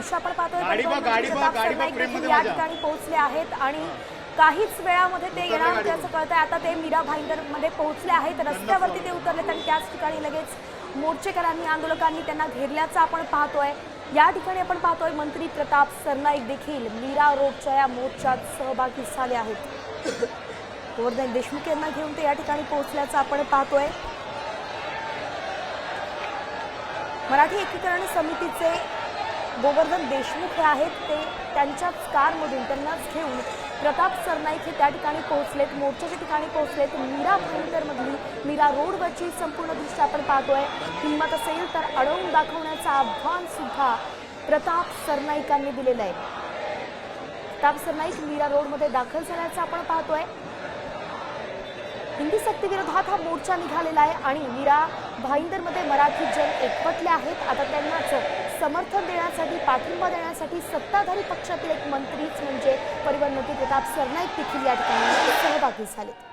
दृश्य आपण पाहतोय. या. ठिकाणी पोहोचले आहेत आणि काहीच वेळामध्ये ते येणार होते असं कळतंय. आता ते मीरा भाईंदरमध्ये पोहोचले आहेत. रस्त्यावरती ते उतरलेत आणि त्याच ठिकाणी लगेच मोर्चेकरांनी आंदोलकांनी त्यांना घेरल्याचं आपण पाहतोय. या ठिकाणी आपण पाहतोय मंत्री प्रताप सरनाईक देखील मीरा रोडच्या या मोर्चात सहभागी झाले आहेत. गोवर्धन देशमुख यांना घेऊन ते या ठिकाणी पोहोचल्याचं आपण पाहतोय. मराठी एकीकरण समितीचे गोवर्धन देशमुख हे आहेत ते त्यांच्याच कारमधून त्यांनाच घेऊन प्रताप सरनाईक हे त्या ठिकाणी पोहोचलेत. मोर्चाच्या ठिकाणी पोहोचलेत. मीरा भाईंदरमधली मीरा रोडवरची संपूर्ण दृश्य आपण पाहतोय. हिंमत असेल तर अडवून दाखवण्याचं आव्हान सुद्धा प्रताप सरनाईकांनी दिलेलं आहे. प्रताप सरनाईक मीरा रोडमध्ये दाखल झाल्याचं आपण पाहतोय. हिंदी सक्तीविरोधात हा मोर्चा निघालेला आहे आणि मीरा भाईंदरमध्ये मराठी जन एकवटले आहेत. आता त्यांनाच समर्थन देण्यासाठी पाठिंबा देण्यासाठी सत्ताधारी पक्षातील एक मंत्रीच म्हणजे परिवहन मंत्री प्रताप सरनाईक देखील या ठिकाणी सहभागी झाले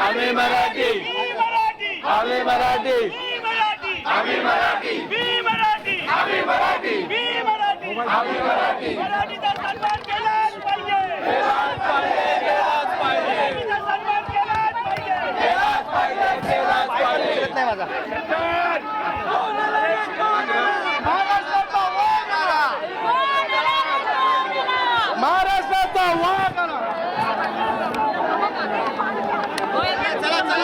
आम्ही मराठी आम्ही मराठी आम्ही मराठी आम्ही मराठी आम्ही मराठी मराठीचा सन्मान केलाच पाहिजे केलाच पाहिजे मराठीचा सन्मान केलाच पाहिजे केलाच पाहिजे केलाच पाहिजे महाराष्ट्राचा वाघ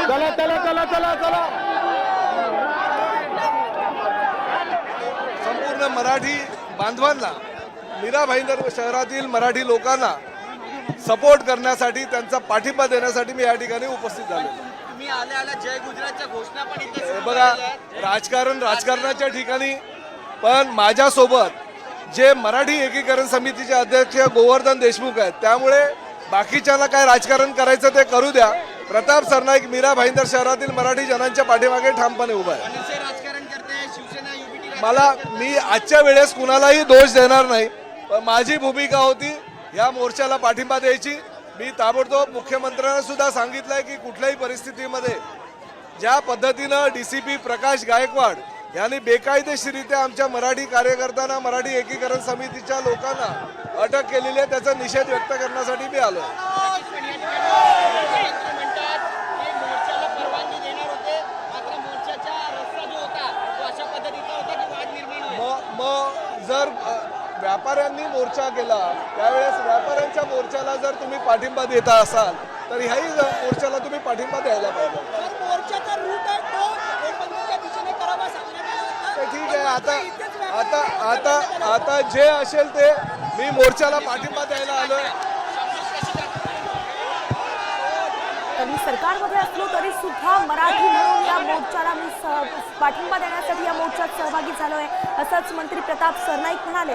चला चला चला चला चला संपूर्ण मराठी बांधवांना मीरा भाईंदर शहरातील मराठी लोकांना सपोर्ट करण्यासाठी त्यांचा पाठिंबा देण्यासाठी मी या ठिकाणी उपस्थित झालो बघा. राजकारण राजकारणाच्या ठिकाणी पण माझ्यासोबत जे मराठी एकीकरण समितीचे अध्यक्ष गोवर्धन देशमुख आहेत त्यामुळे बाकीच्यांना काय राजकारण करायचं ते करू द्या. प्रताप सरनाईक मीरा भाईंदर शहरातील मराठी जनांच्या पाठीमागे ठामपणे उभा आहे. मला मी आजच्या वेळेस कुणालाही दोष देणार नाही पण माझी भूमिका होती या मोर्चाला पाठिंबा द्यायची. मी ताबडतोब मुख्यमंत्र्यांना सुद्धा सांगितलंय की कुठल्याही परिस्थितीमध्ये ज्या पद्धतीनं D C P Prakash Gaikwad यांनी बेकायदेशीरित्या आमच्या मराठी कार्यकर्त्यांना मराठी एकीकरण समितीच्या लोकांना अटक केलेली आहे त्याचा निषेध व्यक्त करण्यासाठी मी आलो म्हणतात की मोर्चाला परवानगी देणार होते मात्र मोर्चाचा रस्ता जो होता तो अशा पद्धतीचा होता की वाद निर्माण होईल मग मग जर अ, व्यापाऱ्यांनी मोर्चा केला. त्यावेळेस व्यापाऱ्यांच्या मोर्चाला जर तुम्ही पाठिंबा देता असाल तर ह्याही मोर्चाला तुम्ही पाठिंबा द्यायला पाहिजे. आहे ठीक आहे आता आता आता आता जे असेल ते मी मोर्चाला पाठिंबा द्यायला आलोय. तर मी सरकारमध्ये असलो तरी सुद्धा मराठी म्हणून या मोर्चाला मी पाठिंबा देण्यासाठी या मोर्चात सहभागी झालोय असंच मंत्री प्रताप सरनाईक म्हणाले.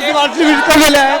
nasıl var şimdi böyle?